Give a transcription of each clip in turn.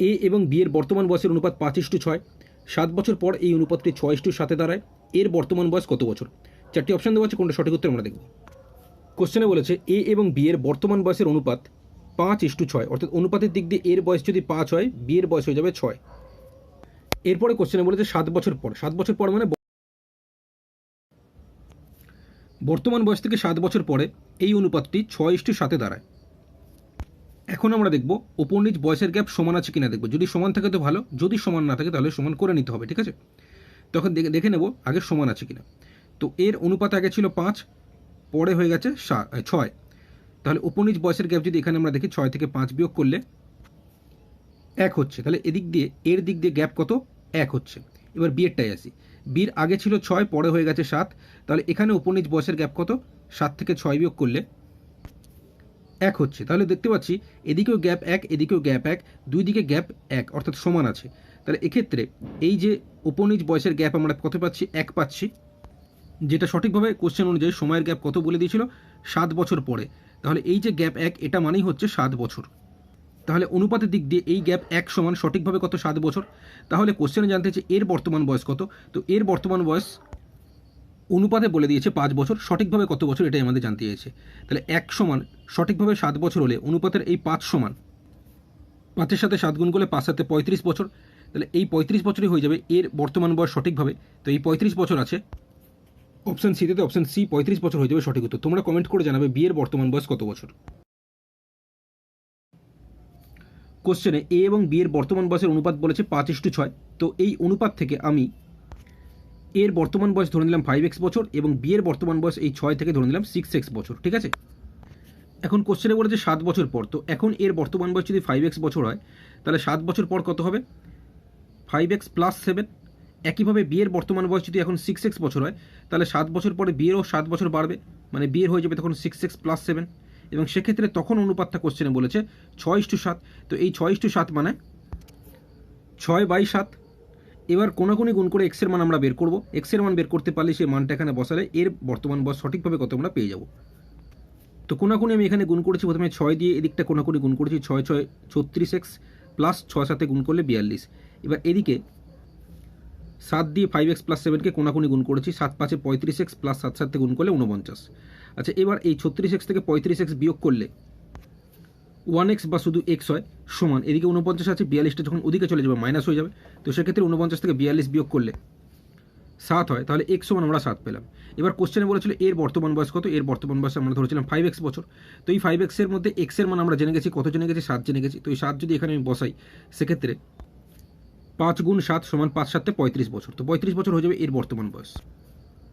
এ এবং বি এর বর্তমান বয়সের অনুপাত পাঁচ ইস্টু ছয়। সাত বছর পর এই অনুপাতটি ছয় ইস্টু সাথে দাঁড়ায়। এর বর্তমান বয়স কত বছর? চারটি অপশান দেওয়া আছে, কোনটা সঠিক উত্তর আমরা দেখব। কোশ্চেনে বলেছে, এ এবং বি এর বর্তমান বয়সের অনুপাত পাঁচ ইস্টু ছয়, অর্থাৎ অনুপাতের দিক দিয়ে এর বয়স যদি পাঁচ হয়, বি এর বয়স হয়ে যাবে ছয়। এরপরে কোশ্চেনে বলেছে, সাত বছর পর। সাত বছর পর মানে বর্তমান বয়স থেকে সাত বছর পরে এই অনুপাতটি ছয় ইস্টু সাথে দাঁড়ায়। এখন আমরা দেখব ওপর নিচ বয়সের গ্যাপ সমান আছে কিনা দেখব। যদি সমান থাকে তো ভালো, যদি সমান না থাকে তাহলে সমান করে নিতে হবে, ঠিক আছে? তখন দেখে দেখে নেব আগে সমান আছে কিনা। তো এর অনুপাত আগে ছিল পাঁচ, পরে হয়ে গেছে সা- ছয়। তাহলে ওপর নিচ বয়সের গ্যাপ যদি এখানে আমরা দেখি, ছয় থেকে পাঁচ বিয়োগ করলে এক হচ্ছে। তাহলে এদিক দিয়ে, এর দিক দিয়ে গ্যাপ কত? এক হচ্ছে। এবার বিয়েরটাই আসি। বির আগে ছিল ছয়, পরে হয়ে গেছে সাত। তাহলে এখানে উপর নিচ বয়সের গ্যাপ কত? সাত থেকে ছয় বিয়োগ করলে এক হচ্ছে। তাহলে দেখতে পাচ্ছি এদিকেও গ্যাপ এক, এদিকেও গ্যাপ এক, দুই দিকে গ্যাপ এক, অর্থাৎ সমান আছে। তাহলে এক্ষেত্রে এই যে উপনিজ বয়সের গ্যাপ আমরা কত পাচ্ছি? এক পাচ্ছি। যেটা সঠিকভাবে কোশ্চেন অনুযায়ী সময়ের গ্যাপ কত বলে দিয়েছিল? সাত বছর পরে। তাহলে এই যে গ্যাপ এক, এটা মানেই হচ্ছে সাত বছর। তাহলে অনুপাতের দিক দিয়ে এই গ্যাপ এক সমান সঠিকভাবে কত? সাত বছর। তাহলে কোশ্চেনে জানতে চাই এর বর্তমান বয়স কত? তো এর বর্তমান বয়স অনুপাতে বলে দিয়েছে পাঁচ বছর, সঠিকভাবে কত বছর এটাই আমাদের জানতে চেয়েছে তাহলে এক সমান, সঠিকভাবে সাত বছর হলে অনুপাতের এই পাঁচ সমান, পাঁচের সাথে সাত গুণ করলে পাঁচ সাথে পঁয়ত্রিশ বছর, তাহলে এই পঁয়ত্রিশ বছরই হয়ে যাবে এর বর্তমান বয়স সঠিকভাবে। তো এই পঁয়ত্রিশ বছর আছে অপশান সিতে অপশান সি পঁয়ত্রিশ বছর হয়ে যাবে সঠিক উত্তর। তোমরা কমেন্ট করে জানাবে বিয়ের বর্তমান বয়স কত বছর। কোশ্চেনে এ এবং বি এর বর্তমান বয়সের অনুপাত বলেছে পাঁচ ইস্টু ছয়। তো এই অনুপাত থেকে আমি এর বর্তমান বয়স ধরে নিলাম ফাইভ এক্স বছর এবং বি এর বর্তমান বয়স এই ছয় থেকে ধরে নিলাম সিক্স এক্স বছর, ঠিক আছে? এখন কোশ্চেনে বলেছে সাত বছর পর, তো এখন এর বর্তমান বয়স যদি ফাইভ এক্স বছর হয়, তাহলে সাত বছর পর কত হবে? ফাইভ এক্স প্লাস সেভেন একইভাবে বিয়ের বর্তমান বয়স যদি এখন সিক্স এক্স বছর হয়, তাহলে সাত বছর পরে বিয়েরও সাত বছর বাড়বে মানে বিয়ের হয়ে যাবে তখন সিক্স এক্স প্লাস সেভেন এবং সেক্ষেত্রে তখন অনুপাতটা কোশ্চেনে বলেছে ছয় ইস্টু সাত, তো এই ছয় ইস্টু সাত মানে ছয় বাই সাত এবার কোনাকুনি গুণ করে এক্সের মান আমরা বের করব। এক্সের মান বের করতে পারলে সেই মানটা এখানে বসালে এর বর্তমান বয়স সঠিকভাবে কত আমরা পেয়ে যাব। তো কোনাকুনি আমি এখানে গুণ করেছি প্রথমে ছয় দিয়ে এদিকটা কোনাকুনি গুণ করেছি ছয় ছয় ছত্রিশ এক্স প্লাস ছয় সাথে গুণ করলে বিয়াল্লিশ। এবার এদিকে সাত দিয়ে ফাইভ এক্স প্লাস সেভেনকে কোনাকুনি গুণ করেছি, সাত পাঁচে পঁয়ত্রিশ এক্স প্লাস সাত সাথে গুণ করলে উনপঞ্চাশ আচ্ছা এবার এই ছত্রিশ এক্স থেকে পঁয়ত্রিশ এক্স বিয়োগ করলে ওয়ান এক্স বা শুধু এক্স হয়, সমান। এদিকে উনপঞ্চাশ আছে, বিয়াল্লিশটা যখন ওদিকে চলে যাবে, মাইনাস হয়ে যাবে, তো সেক্ষেত্রে উনপঞ্চাশ থেকে বিয়াল্লিশ বিয়োগ করলে সাত হয়। তাহলে এক্স সমান আমরা সাত পেলাম। এবার কোশ্চেনে বলেছিল, এর বর্তমান বয়স কত? এর বর্তমান বয়স আমরা ধরেছিলাম ফাইভ এক্স বছর। তো এই ফাইভ এক্সের মধ্যে এক্সের মান আমরা জেনে গেছি, কত জেনে গেছি? সাত জেনে গেছি। তো এই সাত যদি এখানে আমি বসাই, সেক্ষেত্রে পাঁচ গুণ সাত সমান পাঁচ সাতে পঁয়ত্রিশ বছর। তো পঁয়ত্রিশ বছর হয়ে যাবে এর বর্তমান বয়স।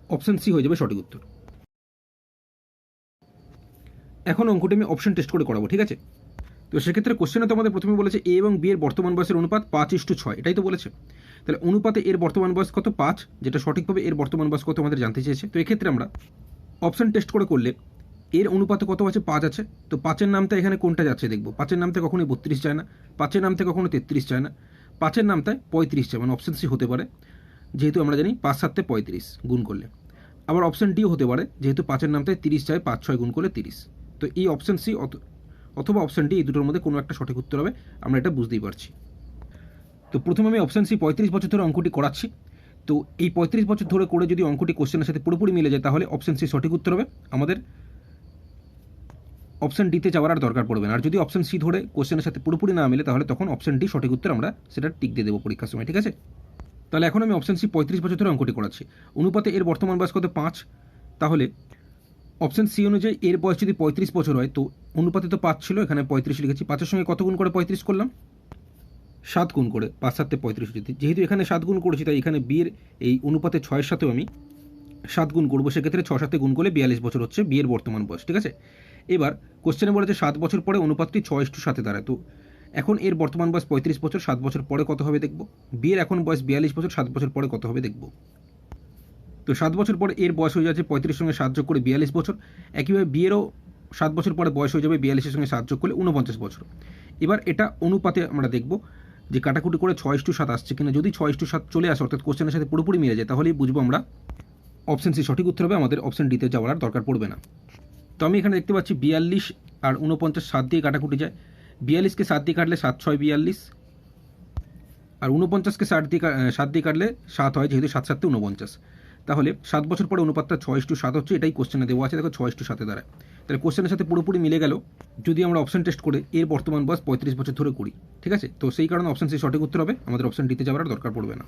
অপশান সি হয়ে যাবে সঠিক উত্তর। এখন অঙ্কটি আমি অপশন টেস্ট করে করাবো, ঠিক আছে? তো সেক্ষেত্রে কোশ্চেনে তো আমাদের প্রথমে বলেছে এ এবং বি এর বর্তমান বয়সের অনুপাত পাঁচ ইস্টু ছয়, এটাই তো বলেছে। তাহলে অনুপাতে এর বর্তমান বয়স কত? পাঁচ, যেটা সঠিকভাবে এর বর্তমান বয়স কত আমাদের জানতে চেয়েছে। তো এক্ষেত্রে আমরা অপশন টেস্ট করে করলে এর অনুপাতে কত আছে? পাঁচ আছে। তো পাঁচের নামটা এখানে কোনটা যাচ্ছে দেখব। পাঁচের নামতে কখনোই বত্রিশ চায় না। পাঁচের নামতে কখনো তেত্রিশ চায় না। পাঁচের নামতায় পঁয়ত্রিশ চায় মানে অপশন সি হতে পারে। যেহেতু আমরা জানি পাঁচ সাতে পঁয়ত্রিশ গুণ করলে। আবার অপশন ডিও হতে পারে, যেহেতু পাঁচের নামতায় তিরিশ চায় পাঁচ ছয় গুণ করলে তিরিশ। তো এই অপশন সি অথবা অপশন ডি এই দুটোর মধ্যে কোনো একটা সঠিক উত্তর হবে, আমরা এটা বুঝতেই পারছি। তো প্রথমে আমি অপশন সি পঁয়ত্রিশ বছর ধরে অঙ্কটি করাচ্ছি। তো এই পঁয়ত্রিশ বছর ধরে করে যদি অঙ্কটি কোশ্চেনের সাথে পুরোপুরি মিলে যায়, তাহলে অপশন সি সঠিক উত্তর হবে আমাদের। অপশন ডিতে যাওয়ার আর দরকার পড়বে না। আর যদি অপশন সি ধরে কোশ্চেনের সাথে পুরোপুরি না মিলে, তাহলে তখন অপশন ডি সঠিক উত্তর আমরা সেটা টিক দিয়ে দেবো পরীক্ষার সময়, ঠিক আছে? তাহলে এখন আমি অপশন সি পঁয়ত্রিশ বছর ধরে অঙ্কটি করাচ্ছি। অনুপাতে এর বর্তমান বয়স কত? পাঁচ। তাহলে অপশন সি অনুযায়ী এর বয়স যদি পঁয়ত্রিশ বছর হয়, তো অনুপাতে তো পাঁচ ছিল, এখানে পঁয়ত্রিশ লিখেছি। পাঁচের সঙ্গে কত গুণ করে পঁয়ত্রিশ করলাম? সাত গুণ করে, পাঁচ সাতে পঁয়ত্রিশ যদি যেহেতু এখানে সাত গুণ করেছি, তাই এখানে বিয়ের এই অনুপাতে ছয়ের সাথেও আমি সাত গুণ করব। সেক্ষেত্রে ছ সাথে গুণ করলে বিয়াল্লিশ বছর হচ্ছে বিয়ের বর্তমান বয়স, ঠিক আছে? এবার কোশ্চেনে বলেছে সাত বছর পরে অনুপাতটি ছয় টু সাথে দাঁড়ায়। তো এখন এর বর্তমান বয়স পঁয়ত্রিশ বছর, সাত বছর পরে কত হবে দেখব? বিয়ের এখন বয়স বিয়াল্লিশ বছর, সাত বছর পরে কত হবে দেখব? তো সাত বছর পরে এর বয়স হয়ে যাচ্ছে পঁয়ত্রিশ সঙ্গে সাত যোগ করে বিয়াল্লিশ বছর। একইভাবে বিয়েরও সাত বছর পরে বয়স হয়ে যাবে বিয়াল্লিশের সঙ্গে সাত যোগ করলে উনপঞ্চাশ বছর। এবার এটা অনুপাতে আমরা দেখব যে কাটাকুটি করে ছয় টু সাত আসছে কিনা। যদি ছয় টু সাত চলে আসে, অর্থাৎ কোশ্চেনের সাথে পুরোপুরি মিলে যায়, তাহলেই বুঝব আমরা অপশন সি সঠিক উত্তর হবে, আমাদের অপশন ডিতে যাওয়ার আর দরকার পড়বে না। তো আমি এখানে দেখতে পাচ্ছি বিয়াল্লিশ আর উনপঞ্চাশ সাত দিয়ে কাটাকুটি যায়। বিয়াল্লিশকে সাত দিয়ে কাটলে সাত ছয় বিয়াল্লিশ আর উনপঞ্চাশকে সাত দিয়ে সাত দিয়ে কাটলে সাত হয়, যেহেতু সাত সাততে উনপঞ্চাশ তাহলে সাত বছর পরে অনুপাতটা ছয় টু সাত হচ্ছে, এটাই কোশ্চেনে দেওয়া আছে। দেখো ছয় টু সাতে দ্বারা তাহলে কোশ্চেনের সাথে পুরোপুরি মিলে গেল। যদি আমরা অপশন টেস্ট করে, এর বর্তমান বয়স পঁয়ত্রিশ বছর ধরে করি, ঠিক আছে? তো সেই কারণে অপশন সি সঠিক উত্তর হবে। আমাদের অপশন ডিতে যাওয়ার দরকার পড়বে না।